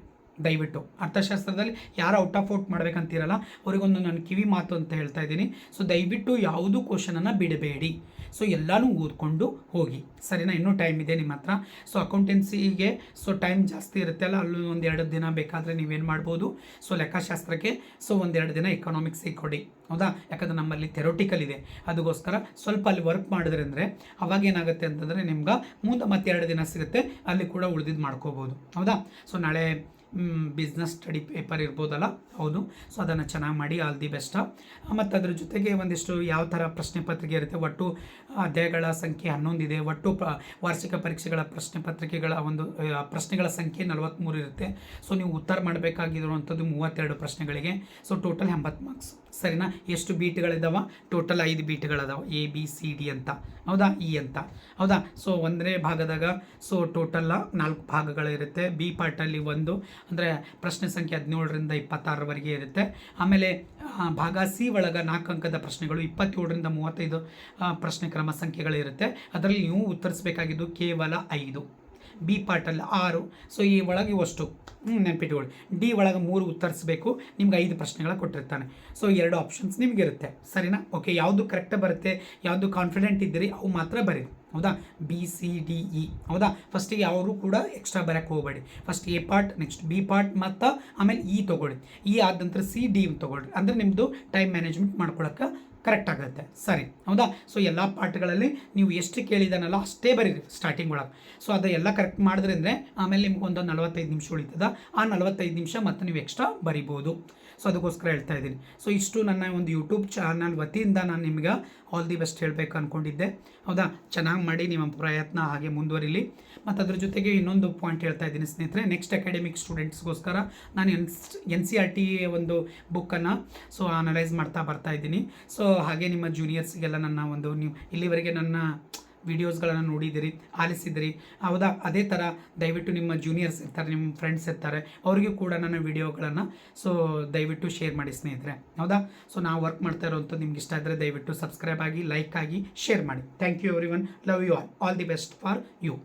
ದಯವಿಟ್ಟು ಅರ್ಥಶಾಸ್ತ್ರದಲ್ಲಿ ಯಾರು ಔಟ್ ಆಫ್ ಔಟ್ ಮಾಡ್ಬೇಕಂತೀರಲ್ಲ, ಅವರಿಗೊಂದು ನಾನು ಕಿವಿ ಮಾತು ಅಂತ ಹೇಳ್ತಾ ಇದ್ದೀನಿ. ಸೊ ದಯವಿಟ್ಟು ಯಾವುದೂ ಕ್ವಶನನ್ನು ಬಿಡಬೇಡಿ. ಸೊ ಎಲ್ಲನೂ ಓದ್ಕೊಂಡು ಹೋಗಿ. ಸರಿನಾ? ಇನ್ನೂ ಟೈಮ್ ಇದೆ ನಿಮ್ಮ ಹತ್ರ. ಸೊ ಅಕೌಂಟೆನ್ಸಿಗೆ ಸೊ ಟೈಮ್ ಜಾಸ್ತಿ ಇರುತ್ತೆ ಅಲ್ಲ ಒಂದು ಎರಡು ದಿನ ಬೇಕಾದರೆ ನೀವೇನು ಮಾಡ್ಬೋದು? ಸೊ ಲೆಕ್ಕಶಾಸ್ತ್ರಕ್ಕೆ ಸೊ ಒಂದೆರಡು ದಿನ ಎಕನಾಮಿಕ್ಸಿಗೆ ಕೊಡಿ. ಹೌದಾ? ಯಾಕಂದ್ರೆ ನಮ್ಮಲ್ಲಿ ಥೆರೋಟಿಕಲ್ ಇದೆ. ಅದಕ್ಕೋಸ್ಕರ ಸ್ವಲ್ಪ ಅಲ್ಲಿ ವರ್ಕ್ ಮಾಡಿದ್ರೆ ಅಂದರೆ ಅವಾಗ ಏನಾಗುತ್ತೆ ಅಂತಂದರೆ ನಿಮ್ಗೆ ಮುಂದೆ ಮತ್ತೆ ಎರಡು ದಿನ ಸಿಗುತ್ತೆ, ಅಲ್ಲಿ ಕೂಡ ಉಳಿದಿದ್ದು ಮಾಡ್ಕೋಬೋದು. ಹೌದಾ? ಸೊ ನಾಳೆ ಬಿಸ್ನೆಸ್ ಸ್ಟಡಿ ಪೇಪರ್ ಇರ್ಬೋದಲ್ಲ? ಹೌದು. ಸೊ ಅದನ್ನು ಚೆನ್ನಾಗಿ ಮಾಡಿ ಆಲ್ ದಿ ಬೆಸ್ಟ್ ಮತ್ತು ಅದ್ರ ಜೊತೆಗೆ ಒಂದಿಷ್ಟು ಯಾವ ಥರ ಪ್ರಶ್ನೆ ಪತ್ರಿಕೆ ಇರುತ್ತೆ? ಒಟ್ಟು ಅಧ್ಯಾಯಗಳ ಸಂಖ್ಯೆ ಹನ್ನೊಂದಿದೆ. ಒಟ್ಟು ವಾರ್ಷಿಕ ಪರೀಕ್ಷೆಗಳ ಪ್ರಶ್ನೆ ಪತ್ರಿಕೆಗಳ ಒಂದು ಪ್ರಶ್ನೆಗಳ ಸಂಖ್ಯೆ ನಲವತ್ತ್ಮೂರು ಇರುತ್ತೆ. ಸೊ ನೀವು ಉತ್ತರ ಮಾಡಬೇಕಾಗಿರುವಂಥದ್ದು ಮೂವತ್ತೆರಡು ಪ್ರಶ್ನೆಗಳಿಗೆ. ಸೊ ಟೋಟಲ್ ಎಂಬತ್ತು ಮಾರ್ಕ್ಸ್ ಸರಿನಾ? ಎಷ್ಟು ಬೀಟ್ಗಳಿದಾವ? ಟೋಟಲ್ ಐದು ಬೀಟ್ಗಳಿದಾವೆ. ಎ ಬಿ ಸಿ ಡಿ ಅಂತ. ಹೌದಾ? ಇ ಅಂತ. ಹೌದಾ? ಸೊ ಒಂದನೇ ಭಾಗದಾಗ ಸೊ ಟೋಟಲ್ ನಾಲ್ಕು ಭಾಗಗಳಿರುತ್ತೆ. ಬಿ ಪಾರ್ಟಲ್ಲಿ ಒಂದು ಅಂದರೆ ಪ್ರಶ್ನೆ ಸಂಖ್ಯೆ ಹದಿನೇಳರಿಂದ ಇಪ್ಪತ್ತಾರರವರೆಗೆ ಇರುತ್ತೆ. ಆಮೇಲೆ ಭಾಗ ಸಿ ಒಳಗೆ ನಾಲ್ಕು ಅಂಕದ ಪ್ರಶ್ನೆಗಳು, ಇಪ್ಪತ್ತೇಳರಿಂದ ಮೂವತ್ತೈದು ಪ್ರಶ್ನೆ ಕ್ರಮ ಸಂಖ್ಯೆಗಳಿರುತ್ತೆ ಅದರಲ್ಲಿ ನೀವು ಉತ್ತರಿಸಬೇಕಾಗಿದ್ದು ಕೇವಲ ಐದು. ಬಿ ಪಾರ್ಟಲ್ಲಿ ಆರು. ಸೊ ಈ ಒಳಗೆ ಅಷ್ಟು ನೆನ್ಪಿಟ್ಕೊಳ್ಳಿ. ಡಿ ಒಳಗೆ ಮೂರು ಉತ್ತರಿಸಬೇಕು. ನಿಮ್ಗೆ ಐದು ಪ್ರಶ್ನೆಗಳ ಕೊಟ್ಟಿರ್ತಾನೆ. ಸೊ ಎರಡು ಆಪ್ಷನ್ಸ್ ನಿಮಗಿರುತ್ತೆ. ಸರಿನಾ? ಓಕೆ ಯಾವುದು ಕರೆಕ್ಟ್ ಬರುತ್ತೆ, ಯಾವುದು ಕಾನ್ಫಿಡೆಂಟ್ ಇದ್ದೀರಿ, ಅವು ಮಾತ್ರ ಬರೀರಿ ಹೌದಾ? ಬಿ ಸಿ ಡಿ ಇ ಹೌದಾ? ಫಸ್ಟಿಗೆ ಅವರು ಕೂಡ ಎಕ್ಸ್ಟ್ರಾ ಬರೋಕ್ಕೆ ಹೋಗಬೇಡಿ. First A part next B part ಮತ್ತು ಆಮೇಲೆ ಇ ತೊಗೊಳ್ಳಿ. ಇ ಆದ ನಂತರ ಸಿ ಡಿ ತೊಗೊಳ್ರಿ ಅಂದರೆ ನಿಮ್ಮದು ಟೈಮ್ ಮ್ಯಾನೇಜ್ಮೆಂಟ್ ಮಾಡ್ಕೊಳಕ್ಕೆ ಕರೆಕ್ಟ್ ಆಗುತ್ತೆ. ಸರಿ, ಹೌದಾ? ಸೊ ಎಲ್ಲ ಪಾರ್ಟ್ಗಳಲ್ಲಿ ನೀವು ಎಷ್ಟು ಕೇಳಿದಾನಲ್ಲ ಅಷ್ಟೇ ಬರೀರಿ ಸ್ಟಾರ್ಟಿಂಗ್ ಒಳಗೆ. ಸೊ ಅದು ಎಲ್ಲ ಕರೆಕ್ಟ್ ಮಾಡಿದ್ರಿಂದ ಆಮೇಲೆ ನಿಮ್ಗೆ ಒಂದು ನಲವತ್ತೈದು ನಿಮಿಷ ಉಳಿತದ. ಆ ನಲವತ್ತೈದು ನಿಮಿಷ ಮತ್ತೆ ನೀವು ಎಕ್ಸ್ಟ್ರಾ ಬರಿಬೋದು. ಸೊ ಅದಕ್ಕೋಸ್ಕರ ಹೇಳ್ತಾ ಇದ್ದೀನಿ. ಸೊ ಇಷ್ಟು ನನ್ನ ಒಂದು ಯೂಟ್ಯೂಬ್ ಚಾನಲ್ ವತಿಯಿಂದ ನಾನು ನಿಮ್ಗೆ ಆಲ್ ದಿ ಬೆಸ್ಟ್ ಹೇಳಬೇಕು ಅಂದ್ಕೊಂಡಿದ್ದೆ ಹೌದಾ? ಚೆನ್ನಾಗಿ ಮಾಡಿ ನಿಮ್ಮ ಪ್ರಯತ್ನ ಹಾಗೆ ಮುಂದುವರಿಲಿ. ಮತ್ತು ಅದ್ರ ಜೊತೆಗೆ ಇನ್ನೊಂದು ಪಾಯಿಂಟ್ ಹೇಳ್ತಾ ಇದ್ದೀನಿ ಸ್ನೇಹಿತರೆ. ನೆಕ್ಸ್ಟ್ ಅಕಾಡೆಮಿಕ್ ಸ್ಟೂಡೆಂಟ್ಸ್ಗೋಸ್ಕರ ನಾನು N N C R T ಒಂದು ಬುಕ್ಕನ್ನು ಸೊ ಅನಲೈಸ್ ಮಾಡ್ತಾ ಬರ್ತಾ ಇದ್ದೀನಿ. ಸೊ ಹಾಗೆ ನಿಮ್ಮ ಜೂನಿಯರ್ಸ್ಗೆಲ್ಲ ನನ್ನ ಒಂದು, ನೀವು ಇಲ್ಲಿವರೆಗೆ ನನ್ನ ವಿಡಿಯೋಸ್ಗಳನ್ನು ನೋಡಿದಿರಿ, ಆಲಿಸಿದಿರಿ. ಹೌದಾ? ಅದೇ ಥರ ದಯವಿಟ್ಟು ನಿಮ್ಮ ಜೂನಿಯರ್ಸ್ ಇರ್ತಾರೆ, ನಿಮ್ಮ ಫ್ರೆಂಡ್ಸ್ ಇರ್ತಾರೆ, ಅವರಿಗೂ ಕೂಡ ನನ್ನ ವಿಡಿಯೋಗಳನ್ನು ಸೊ ದಯವಿಟ್ಟು ಶೇರ್ ಮಾಡಿ ಸ್ನೇಹಿತರೆ. ಹೌದಾ? ಸೊ ನಾವು ವರ್ಕ್ ಮಾಡ್ತಾ ಇರೋವಂಥದ್ದು ನಿಮ್ಗೆ ಇಷ್ಟ ಆದರೆ ದಯವಿಟ್ಟು ಸಬ್ಸ್ಕ್ರೈಬ್ ಆಗಿ ಲೈಕ್ ಆಗಿ ಶೇರ್ ಮಾಡಿ. Thank you everyone love you all all the best for you